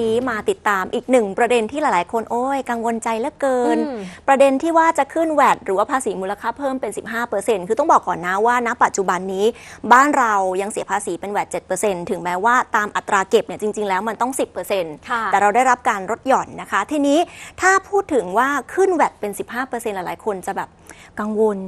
นี้มาติดตามอีกหนึ่งประเด็นที่หลายๆ คนโอ้ยกังวลใจเหลือเกินอืมประเด็นที่ว่าจะขึ้นแวดหรือว่าภาษีมูลค่าเพิ่มเป็น 15%คือต้องบอกก่อนนะว่าณปัจจุบันนี้ บ้านเรายังเสียภาษีเป็นแวด7%ถึงแม้ว่าตามอัตราเก็บเนี่ยจริง ๆ แล้วมันต้อง 10%ค่ะแต่เราได้รับการลดหย่อนนะคะ ทีนี้ถ้าพูดถึงว่าขึ้นแวดเป็น 15%หลายๆ คนจะแบบ กังวล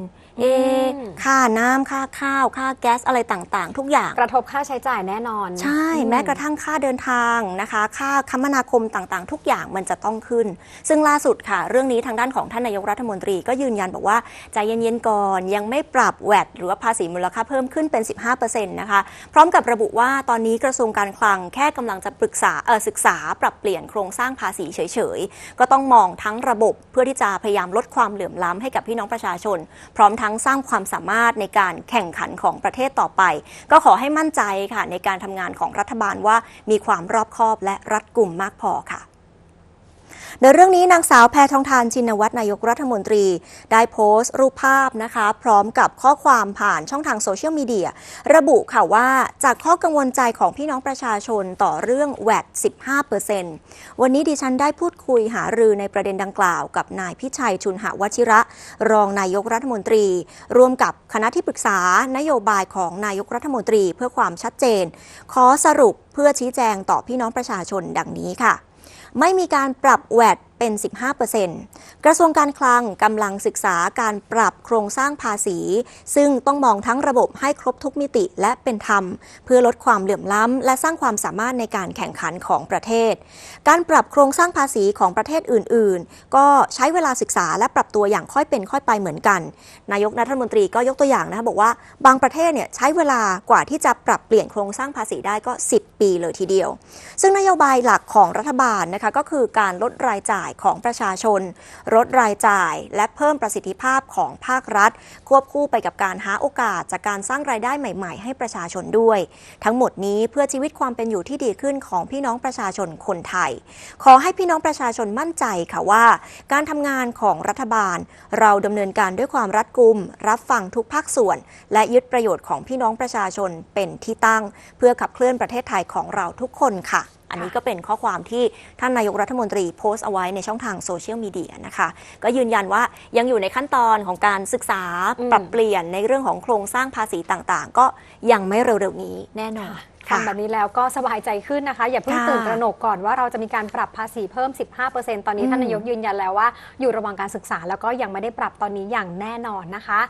เอะอืม ค่าน้ำค่าข้าว ค่าแก๊สอะไรต่างๆ ทุกอย่าง กระทบค่าใช้จ่ายแน่นอนใช่อืแม้กระทั่งค่าเดินทางนะคะ ค่าคมนาคมต่างๆ ทุกอย่างมันจะต้องขึ้น ซึ่งล่าสุดค่ะ เรื่องนี้ทางด้านของท่านนายกรัฐมนตรีก็ยืนยันบอกว่า ใจเย็นๆก่อน ยังไม่ปรับแวดหรือว่าภาษีมูลค่าเพิ่มขึ้นเป็น 15%นะคะ พร้อมกับระบุว่าตอนนี้กระทรวงการคลังแค่กำลังจะปรึกษาเออศึกษาปรับเปลี่ยนโครงสร้างภาษีเฉยๆ ก็ต้องมองทั้งระบบเพื่อที่จะพยายามลดความเหลื่อมล้ำให้กับพี่น้องประชาประชน พร้อมทั้งสร้างความสามารถในการแข่งขันของประเทศต่อไป ก็ขอให้มั่นใจค่ะในการทำงานของรัฐบาลว่ามีความรอบคอบและรัดกุมมากพอค่ะ โดยเรื่องนี้นางสาวแพทองทานชินวัตรนายกรัฐมนตรี ได้โพสต์รูปภาพนะคะ พร้อมกับข้อความผ่านช่องทางโซเชียลมีเดียระบุค่ะว่าจากข้อกังวลใจของพี่น้องประชาชนต่อเรื่องแวด15%วันนี้ดิฉันได้พูดคุยหารือในประเด็นดังกล่าวกับนายพิชัยชุนหวชิระ รองนายกรัฐมนตรี ร่วมกับคณะที่ปรึกษานโยบายของนายกรัฐมนตรีเพื่อความชัดเจน ขอสรุปเพื่อชี้แจงต่อพี่น้องประชาชนดังนี้ค่ะ ไม่มีการปรับแวด เป็น 15%กระทรวงการคลังกำลังศึกษาการปรับโครงสร้างภาษี ซึ่งต้องมองทั้งระบบให้ครบทุกมิติและเป็นธรรม เพื่อลดความเหลื่อมล้ำ และสร้างความสามารถในการแข่งขันของประเทศ การปรับโครงสร้างภาษีของประเทศอื่น ๆ ก็ใช้เวลาศึกษาและปรับตัวอย่างค่อยเป็นค่อยไปเหมือนกัน นายกรัฐมนตรีก็ยกตัวอย่างนะคะบอกว่าบางประเทศเนี่ยใช้เวลากว่าที่จะปรับเปลี่ยนโครงสร้างภาษีได้ก็ 10 ปีเลยทีเดียว ซึ่งนโยบายหลักของรัฐบาลนะคะก็คือการลดรายจ่ายของประชาชน ลดรายจ่าย และเพิ่มประสิทธิภาพของภาครัฐ ควบคู่ไปกับการหาโอกาสจากการสร้างรายได้ใหม่ ๆ ให้ประชาชนด้วย ทั้งหมดนี้เพื่อชีวิตความเป็นอยู่ที่ดีขึ้นของพี่น้องประชาชนคนไทย ขอให้พี่น้องประชาชนมั่นใจค่ะว่า การทำงานของรัฐบาล เราดำเนินการด้วยความรัดกุม รับฟังทุกภาคส่วน และยึดประโยชน์ของพี่น้องประชาชนเป็นที่ตั้ง เพื่อขับเคลื่อนประเทศไทยของเราทุกคนค่ะ อันนี้ก็เป็นข้อความที่ท่านนายกรัฐมนตรีโพสต์เอาไว้ในช่องทางโซเชียลมีเดียนะคะ ก็ยืนยันว่ายังอยู่ในขั้นตอนของการศึกษาอืมปรับเปลี่ยนในเรื่องของโครงสร้างภาษีต่างๆ ก็ยังไม่เร็วๆนี้แน่นอนทำแบบนี้แล้วก็สบายใจขึ้นนะคะ อย่าเพิ่งค่ะตื่นตระหนกก่อนว่าเราจะมีการปรับภาษีเพิ่ม 15%ตอนนี้ท่านอืมนายกยืนยันแล้วว่า อยู่ระหว่างการศึกษาแล้วก็ยังไม่ได้ปรับตอนนี้อย่างแน่นอนนะคะ